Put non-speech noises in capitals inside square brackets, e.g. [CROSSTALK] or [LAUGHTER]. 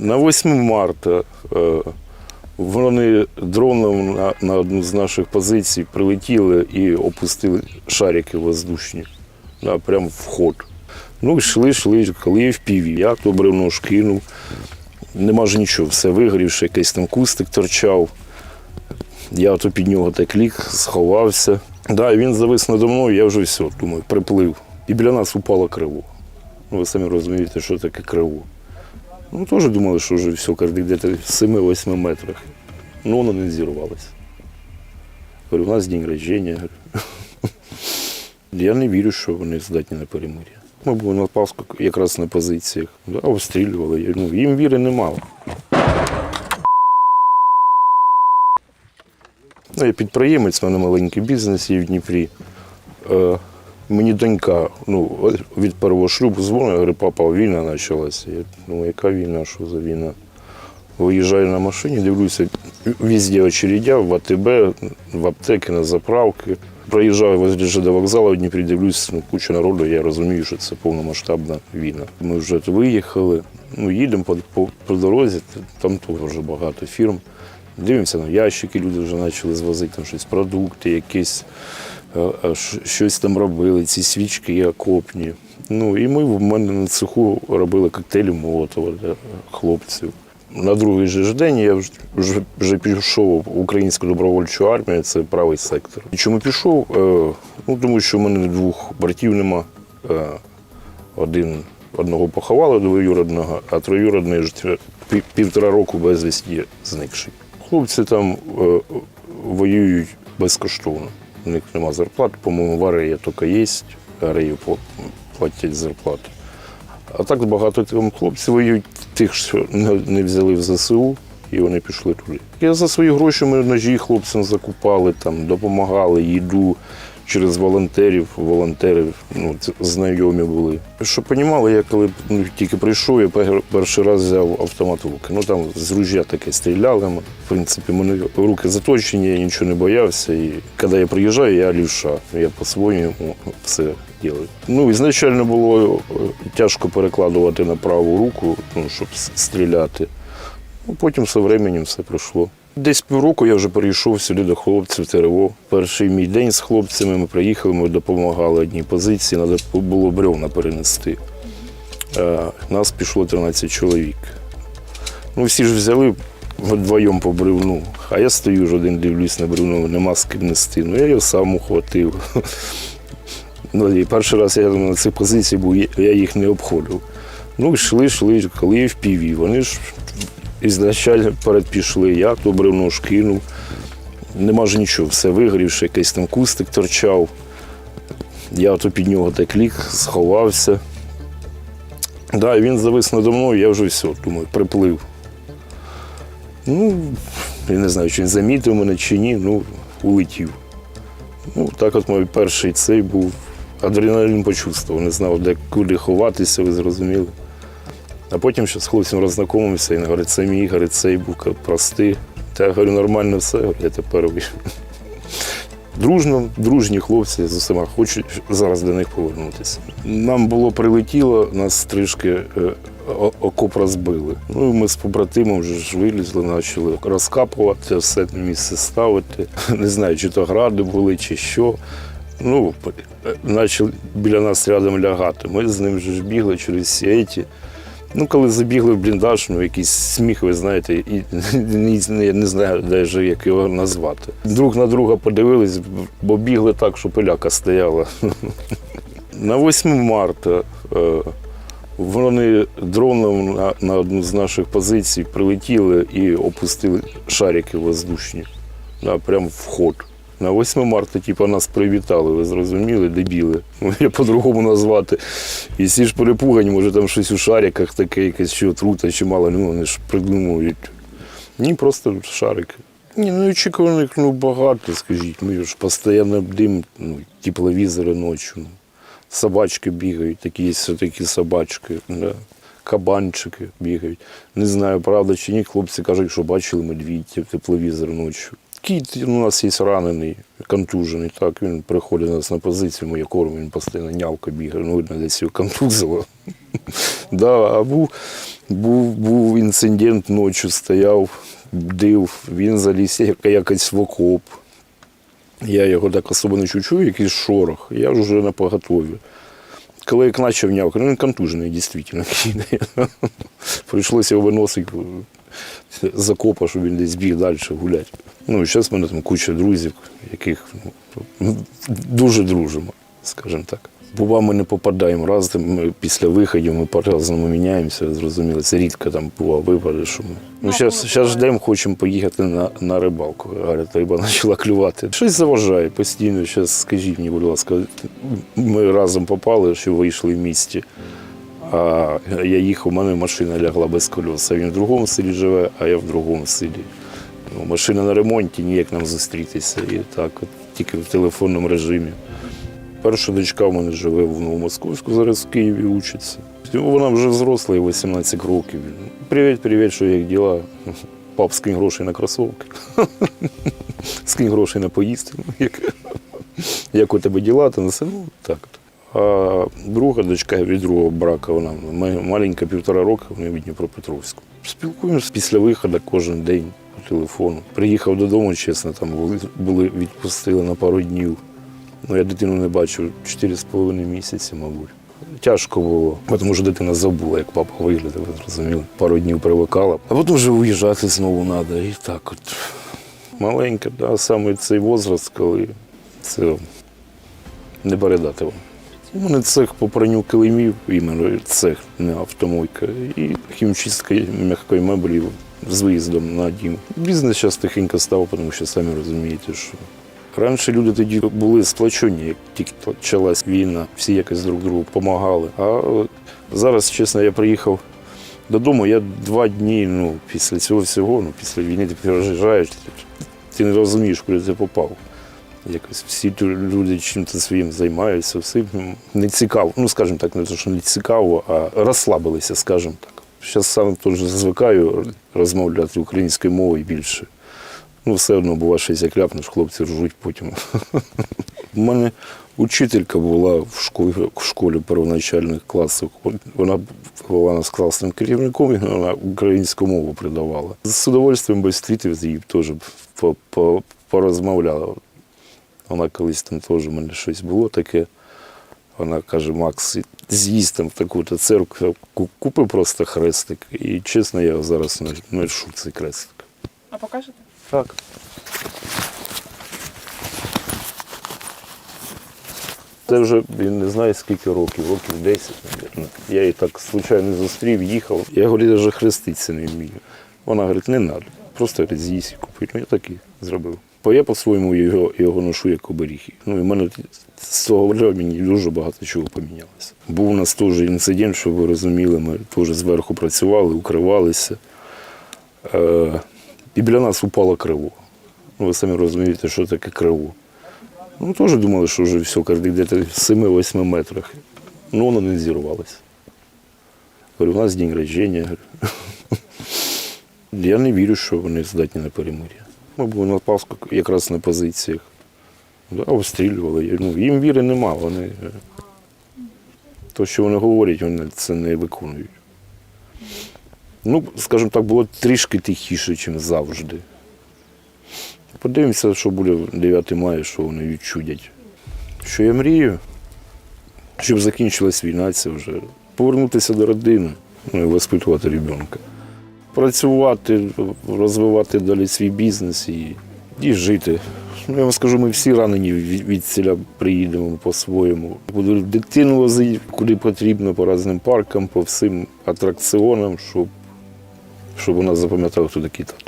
На 8 марта е, вони дроном на, на одну з наших позицій прилетіли і опустили шарики воздушні. Да, прямо в ход. Ну, йшли, йшли, коли я впів, я то бревно ж кинув. Нема ж нічого, все вигорівши, якийсь там кустик торчав. Я то під нього так ліг, сховався. Да, він завис надо мною, я вже все, думаю, приплив. І біля нас упало криво. Ну, ви самі розумієте, що таке криво. Ну, теж думали, що вже все, десь в 7-8 метрах. Ну, воно не зірвалося. Говорю, у нас день рождения. Я не вірю, що вони здатні на перемир'я. Ми були на Пасху якраз на позиціях. Да, обстрілювали. Ну, їм віри не мало. Ну, я підприємець, в мене маленький бізнес є в Дніпрі. Мені донька ну, від першого шлюбу дзвонить, говорить, папа, війна почалася. Я, ну, яка війна, що за війна? Виїжджаю на машині, дивлюся, везде очередя, в АТБ, в аптеки, на заправки. Проїжджаю возле ЖД вокзалу в Дніпрі, дивлюсь, ну, куча народу, я розумію, що це повномасштабна війна. Ми вже виїхали, ну, їдемо по, по, по дорозі, там вже багато фірм. Дивимося на ящики, люди вже почали звозити там щось, продукти, якісь, щось там робили, ці свічки окопні. Ну і ми в мене на цеху робили коктейлі Молотова для хлопців. На другий же день я вже, вже, вже пішов в українську добровольчу армію, це правий сектор. І чому пішов? Е, Ну, тому що в мене двох братів нема. Е, Один, одного поховали двоюродного, а троюродний ж півтора року безвісті зникший. Хлопці там е, воюють безкоштовно. У них нема зарплат, по-моєму, в арії тільки є, арії платять зарплату. А так багато там хлопців воюють тих, що не взяли в ЗСУ, і вони пішли туди. Я за свої гроші ми ножі хлопцям закупали, там, допомагали, їду через волонтерів, волонтери ну, знайомі були. Щоб розуміли, я коли ну, тільки прийшов, я перший раз взяв автомат в руки. Ну там з ружя таке стріляли. ми. В принципі, мене руки заточені, я нічого не боявся. І коли я приїжджаю, я лівша. Я по-своєму все роблю. Ну, ізначально було е, тяжко перекладувати на праву руку, ну, щоб стріляти. Ну, потім з временем все пройшло. Десь півроку я вже перейшов сюди до хлопців ТРО. Перший мій день з хлопцями ми приїхали, ми допомагали одній позиції, треба було бревна перенести. Е, Нас пішло 13 чоловік. Ну, всі ж взяли вдвоєм по бревну, а я стою ж один, дивлюсь на бревно, нема з ким нести. Ну, я його сам ухватив. Ну, і перший раз я на цій позиції був, я- я їх не обходив. Ну, йшли, йшли, коли я в піві. Вони ж ізначально перед пішли, я то бревно ж кинув. Нема ж нічого, все вигорівши, якийсь там кустик торчав. Я то під нього так ліг, сховався. Да, він завис надо мною, я вже все, думаю, приплив. Ну, я не знаю, чи він замітив мене чи ні, ну, улетів. Ну, так от мій перший цей був. Адреналін почувствував, не знав, де куди ховатися, ви зрозуміли. А потім ще з хлопцем роззнайомився, він говорить, це мій, говорить, цей був простий. Та я говорю, нормально все, я тепер вийшов. Дружно, дружні хлопці з усіма хочуть зараз до них повернутися. Нам було прилетіло, нас трішки е, окоп розбили. Ну і ми з побратимом вже ж вилізли, почали розкапувати, все на місце ставити. [LAUGHS] Не знаю, чи то гради були, чи що. Ну, почали біля нас рядом лягати. Ми з ним вже ж бігли через сіті. Ну, коли забігли в бліндаж, ну якийсь сміх, ви знаєте, і [LAUGHS] я не знаю навіть, як його назвати. Друг на друга подивились, бо бігли так, що пиляка стояла. [LAUGHS] На 8 марта е, вони дроном на, на одну з наших позицій прилетіли і опустили шарики воздушні. Да, прямо в ход. На 8 марта, типу, нас привітали, ви зрозуміли, дебіли. Ну, Я по-другому назвати. І всі ж перепугані, може там щось у шариках таке, якесь що трута чи мало, ну вони ж придумують. Ні, просто шарики. Ні, ну очікуваних ну, багато, скажіть. Ми ж постійно бдим, ну, тепловізори ночі. Ну. Собачки бігають, такі є такі собачки. Да. Кабанчики бігають. Не знаю, правда чи ні. Хлопці кажуть, що бачили медвідь, тепловізор ночі. Кіт у нас є ранений, контужений. Так, він приходить до нас на позицію, ми є корм, він постійно нявка бігає, ну, видно, десь його контузило. [LAUGHS] да, а був, був, був інцидент, ночі стояв, бдив, він заліз як- якось в окоп. Я його так особо не чую, якийсь шорох. Я вже на поготові. Коли як почав нявкати, ну він контужений, дійсно. [LAUGHS] Прийшлося його виносити з окопа, щоб він десь біг далі гуляти. Ну, і зараз в мене там куча друзів, яких ну, дуже дружимо, скажімо так. Бува ми не попадаємо раз, ми після виходів ми по-разному міняємося, зрозуміло. Це рідко там бува випаде, що ми. Ну, зараз, зараз ждемо, хочемо поїхати на, на рибалку. Говорять, риба [LAUGHS] почала клювати. Щось заважає постійно. Зараз скажіть мені, будь ласка, ми разом попали, що вийшли в місті. А я їхав, у мене машина лягла без колеса. Він в другому селі живе, а я в другому селі. Ну, машина на ремонті, ніяк нам зустрітися. І так, от, тільки в телефонному режимі. Перша дочка в мене живе в Новомосковську, зараз в Києві учиться. Ну, Вона вже взросла, їй 18 років. Привіт, привіт, що як діла? Пап, скинь грошей на кросовки. скинь грошей на поїсти. Ну, як, у тебе діла, то ну так. А друга дочка від другого брака, вона маленька, півтора роки, вони від Дніпропетровську. Спілкуємося після виходу кожен день по телефону. Приїхав додому, чесно, там були, відпустили на пару днів. Ну, я дитину не бачив 4,5 місяці, мабуть. Тяжко було, тому що дитина забула, як папа виглядав, ви зрозуміли. Пару днів привикала. А потім вже виїжджати знову треба. І так от. Маленька, да, саме цей возраст, коли це не передати вам. У мене цех по пранню килимів, іменно цех, не автомойка, і хімчистка м'якої меблі з виїздом на дім. Бізнес зараз тихенько став, тому що самі розумієте, що раніше люди тоді були сплочені, як тільки почалась війна, всі якось друг другу допомагали. А зараз, чесно, я приїхав додому, я два дні ну, після цього всього, ну, після війни ти приїжджаєш, ти не розумієш, куди ти попав. Якось всі люди чим-то своїм займаються, все не цікаво. Ну, скажімо так, не те, що не цікаво, а розслабилися, скажімо так. Зараз сам теж звикаю розмовляти українською мовою більше. Ну, все одно буває щось як ляпнеш, хлопці ржуть потім. [LAUGHS] У мене учителька була в школі, в школі первоначальних класах. Вона була нас класним керівником, і вона українську мову придавала. З удовольствием би зустрітив її теж по- по- порозмовляла. Вона колись там теж у мене щось було таке. Вона каже, Макс, з'їзд там в таку-то церкву, ку- купи просто хрестик. І чесно, я зараз ношу цей хрестик. А покажете? Так. Це вже він не знає скільки років, років 10, мабуть. Я її так случайно зустрів, їхав. Я говорю, я вже хреститися не вмію. Вона говорить, не треба. Просто з'їсть і купити. Ну, я так і зробив. Бо я по-своєму його, його ношу як оберіг. Ну і в мене з того времени дуже багато чого помінялося. Був у нас теж інцидент, щоб ви розуміли, ми теж зверху працювали, укривалися. Е, і біля нас упало криво. Ну, ви самі розумієте, що таке криво. Ну, теж думали, що вже все, десь в 7-8 метрах. Ну, воно не зірвалося. Говорю, у нас день рождення. [LAUGHS] Я не вірю, що вони здатні на перемир'я. Ми були на Пасху якраз на позиціях. Обстрілювали. Ну, їм віри нема. Вони... е, То, що вони говорять, вони це не виконують. Ну, скажімо так, було трішки тихіше, ніж завжди. Подивимося, що буде 9 мая, що вони відчудять. Що я мрію, щоб закінчилась війна, це вже повернутися до родини, ну і воспитувати ребенка. Працювати, розвивати далі свій бізнес і, і жити. Ну, я вам скажу, ми всі ранені від, ціля приїдемо по-своєму. Буду дитину возити, куди потрібно, по різним паркам, по всім атракціонам, щоб, щоб вона запам'ятала, хто такий тато.